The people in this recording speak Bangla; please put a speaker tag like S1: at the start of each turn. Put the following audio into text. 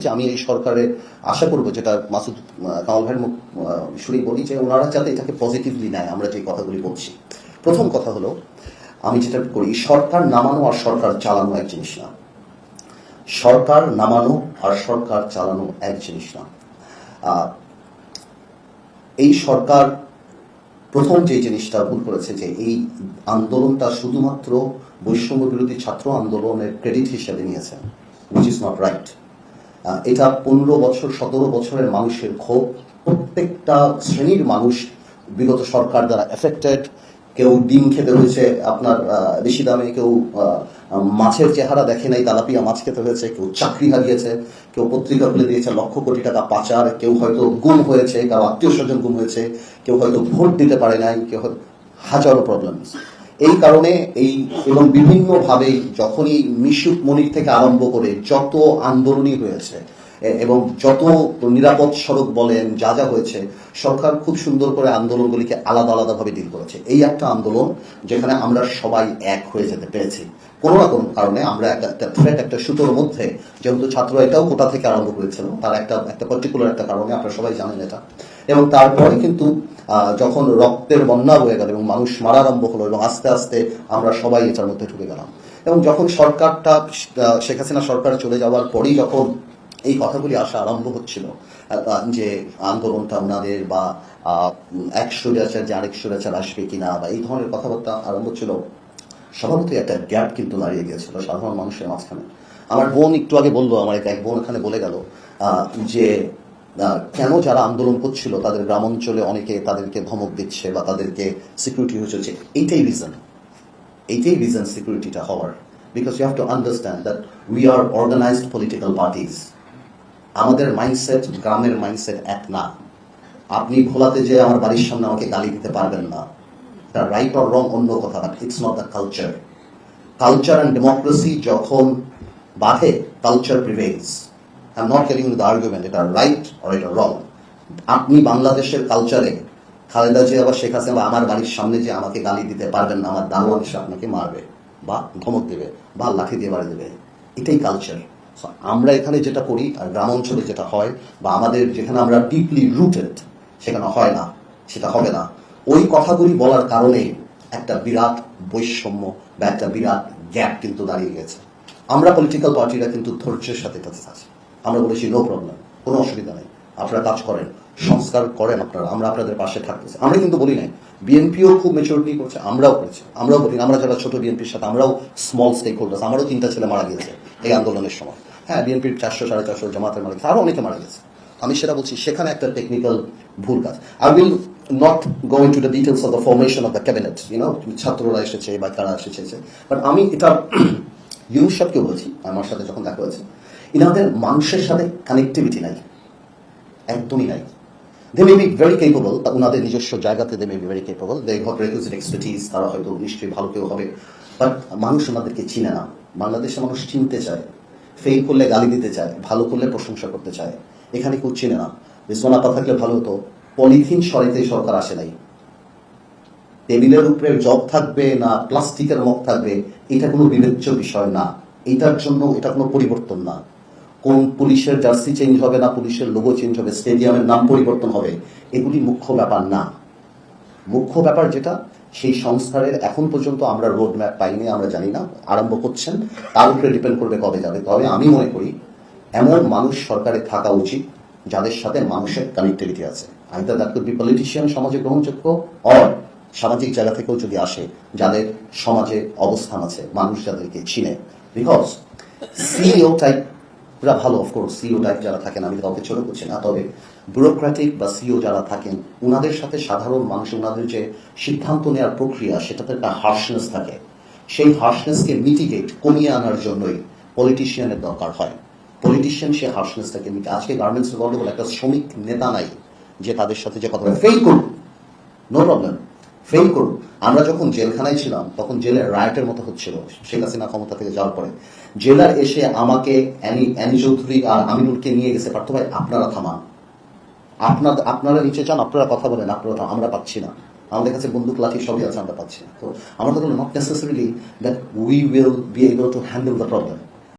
S1: যে আমি এই সরকারে আশা করব যেটা মাসুদ কামাল ভাইয়ের মুখ আহ, শুনে বলি যে ওনারা যাতে এটাকে পজিটিভলি নেয় আমরা যে কথাগুলি বলছি। প্রথম কথা হলো আমি যেটা করি সরকার নামানো আর সরকার চালানো এক জিনিস না। সরকার নামানো আর সরকার চালানো এক জিনিস না। এই সরকার প্রথম যে জিনিসটা ভুল করেছে যে এই আন্দোলনটা শুধুমাত্র বৈষম্য বিরোধী ছাত্র আন্দোলনের ক্রেডিট হিসেবে নিয়েছে উইচ ইজ নট রাইট এটা পনেরো বছর, সতেরো বছরের মানুষের ক্ষোভ। প্রত্যেকটা শ্রেণির মানুষ বিগত সরকার দ্বারা এফেক্টেড কেউ ডিম খেতে হয়েছে, আপনার বেশি দামে, কেউ মাছের চেহারা দেখে নাই, তালাপিয়া মাছ খেতে হয়েছে, কেউ চাকরি হারিয়েছে, কেউ পত্রিকা খুলে দিয়েছে, লক্ষ কোটি টাকা পাচার, কেউ হয়তো গুম হয়েছে, কারও আত্মীয় স্বজন গুম হয়েছে, কেউ হয়তো ভোট দিতে পারে নাই, কেউ হাজারো প্রবলেমস এই কারণে এই এবং বিভিন্নভাবে যখনই মিশুক মনির থেকে আরম্ভ করে যত আন্দোলনই হয়েছে এবং যত নিরাপদ সড়ক বলেন, যা যা হয়েছে, সরকার খুব সুন্দর করে আন্দোলনগুলিকে আলাদা আলাদাভাবে ডিল করেছে। এই একটা আন্দোলন যেখানে আমরা সবাই এক হয়ে যেতে পেরেছি। কোনো কোনো কারণে আমরা একটা থ্রেট একটা সুতোর মধ্যে, যেহেতু ছাত্র এটাও কোটা থেকে আরম্ভ করেছিল, তার একটা একটা পার্টিকুলার একটা কারণে আপনারা সবাই জানেন এটা। এবং তারপরে কিন্তু যখন রক্তের বন্যা হয়ে গেল এবং মানুষ মারা আরম্ভ হলো এবং আস্তে আস্তে আমরা সবাই এটার মধ্যে ঢুকে গেলাম। এবং যখন সরকারটা শেখ হাসিনা সরকার চলে যাওয়ার পরেই যখন এই কথাগুলি আসা আরম্ভ হচ্ছিল। যে আন্দোলনটা ওনাদের বা এক সুরাচার, যে আরেক সুরাচার আসবে কিনা বা এই ধরনের কথাবার্তা আরম্ভ ছিল স্বভাবতই একটা গ্যাপ কিন্তু দাঁড়িয়ে গিয়েছিল সাধারণ মানুষের মাঝখানে। আমার বোন একটু আগে বলল, আমার এক বোন এখানে বলে গেল যে কেন যারা আন্দোলন করছিল তাদের গ্রাম অঞ্চলে অনেকে তাদেরকে ধমক দিচ্ছে বা তাদেরকে সিকিউরিটি হয়ে চলছে এইটাই রিজন এইটাই রিজন সিকিউরিটিটা হওয়ার। Because you have to understand that we are organised political parties আমাদের মাইন্ডসেট গ্রামের মাইন্ডসেট এক না। আপনি ভোলাতে যে আমার বাড়ির সামনে আমাকে গালি দিতে পারবেন না। রাইট অর রং অন্য কথা but it's not the culture culture and democracy যখন বাধে culture prevails I not telling the argument এটা রাইট অর এটা রং আপনি বাংলাদেশের কালচারে খালেদা জিয়া বা শেখ হাসিনা বা আমার বাড়ির সামনে যে আমাকে গালি দিতে পারবেন না, আমার দারোয়ান এসে আপনাকে মারবে বা ধমক দেবে বা লাঠি দিয়ে বাড়ি দেবে। এটাই কালচার আমরা এখানে যেটা করি, আর গ্রাম অঞ্চলে যেটা হয়, বা আমাদের যেখানে আমরা ডিপলি রুটেড সেখানে হয় না, সেটা হবে না। ওই কথাগুলি বলার কারণে একটা বিরাট বৈষম্য বা একটা বিরাট গ্যাপ কিন্তু দাঁড়িয়ে গেছে। আমরা পলিটিক্যাল পার্টিরা কিন্তু ধৈর্যের সাথে কাছে আছি। আমরা বলেছি নো প্রবলেম কোনো অসুবিধা নেই। আপনারা কাজ করেন, সংস্কার করেন আপনারা, আমরা আপনাদের পাশে থাকতেছি। আমরা কিন্তু বলি নাই বিএনপিও খুব মেচুরিটি করছে, আমরাও করেছি। আমরাও বলি, আমরা যারা ছোট বিএনপির সাথে, আমরাও স্মল স্টেক হোল্ডার্স আমারও তিনটা ছেলে মারা গিয়েছে এই আন্দোলনের সময়। হ্যাঁ বিএনপির চারশো, সাড়ে চারশো জামাতের মারা গেছে আরও অনেকে মারা গেছে। আমি সেটা বলছি, সেখানে একটা টেকনিক্যাল ভুল কাজ। I will not go into the details of the formation of the cabinet you know ছাত্ররা এসেছে বা কারা এসেছে বাট আমি এটা ইউনুস সাহেবকেও বলছি, আমার সাথে যখন দেখা হয়েছে, ইনাদের মানুষের সাথে কানেক্টিভিটি নাই। একদমই নাই। They may be very capable ওনাদের নিজস্ব জায়গাতে they may be very capable they had requisite expertise তারা হয়তো নিশ্চয়ই ভালো কেউ হবে। বাট মানুষ ওনাদেরকে চিনে না। বাংলাদেশের মানুষ চিনতে চায়। ফেল করলে গালি দিতে চায়, ভালো করলে প্রশংসা করতে চায়। এখানে কেউ না। রেসোনাতা থাকলে ভালো হতো, পলিথিন সরাইতে সরকার আসে নাই। টেবিলের উপরে জব থাকবে না, প্লাস্টিকের মগ থাকবে, এটা কোনো বিবেচ্য বিষয় না। এটার জন্য এটা কোনো পরিবর্তন না। কোন পুলিশের জার্সি চেঞ্জ হবে না, পুলিশের লোগো চেঞ্জ হবে, স্টেডিয়ামের নাম পরিবর্তন হবে, এগুলি মুখ্য ব্যাপার না। মুখ্য ব্যাপার যেটা সেই সংস্কারের এখন পর্যন্ত আমরা রোড ম্যাপ পাইনি, আমরা জানি না, আরম্ভ করছেন। তার উপরে ডিপেন্ড করবে কবে যাবে। তবে আমি মনে করি, এমন মানুষ সরকারে থাকা উচিত, যাদের সাথে মানুষের কানেক্টিভিটি আছে। Either that could be politician সমাজে গ্রহণযোগ্য অর সামাজিক জায়গা থেকেও যদি আসে, যাদের সমাজে অবস্থান আছে, মানুষ যাদেরকে চিনে। বিকজ সিইও টাইপ পুরা ভালো অফকোর্স সিও টাইপ যারা থাকেন, আমি কাউকে ছোট করছি না, তবে ব্যুরোক্রেটিক বা সিও যারা থাকেন ওনাদের সাথে সাধারণ মানুষ ওনাদের যে সিদ্ধান্ত নেওয়ার প্রক্রিয়া, সেটাতে একটা হার্শনেস থাকে। সেই হার্শনেসকে মিটিগেট কমিয়ে আনার জন্যই পলিটিশিয়ানের দরকার হয়। পলিটিশিয়ান সে হার্শনেসটাকে মিটে আজকে গার্মেন্টস গন্ডগোল, একটা শ্রমিক নেতা নাই, যে তাদের সাথে যে কথা ফেল করুন নো প্রবলেম ফেল করুন। আমরা যখন জেলখানায় ছিলাম, তখন জেলের রায়টের মতো হচ্ছিল। শেখ হাসিনা ক্ষমতা থেকে যাওয়ার পরে। জেলার এসে আমাকে অ্যানি অ্যানি চৌধুরী আর আমিনুলকে নিয়ে গেছে। পার্থ ভাই, আপনারা থামান। আপনার, আপনারা নিচে চান আপনারা কথা বলেন, আপনারা আমরা পাচ্ছি না। আমাদের কাছে বন্দুক, লাঠি সবই আছে, আমরা পাচ্ছি তো আমার কথা not necessarily that we will be able to handle the problem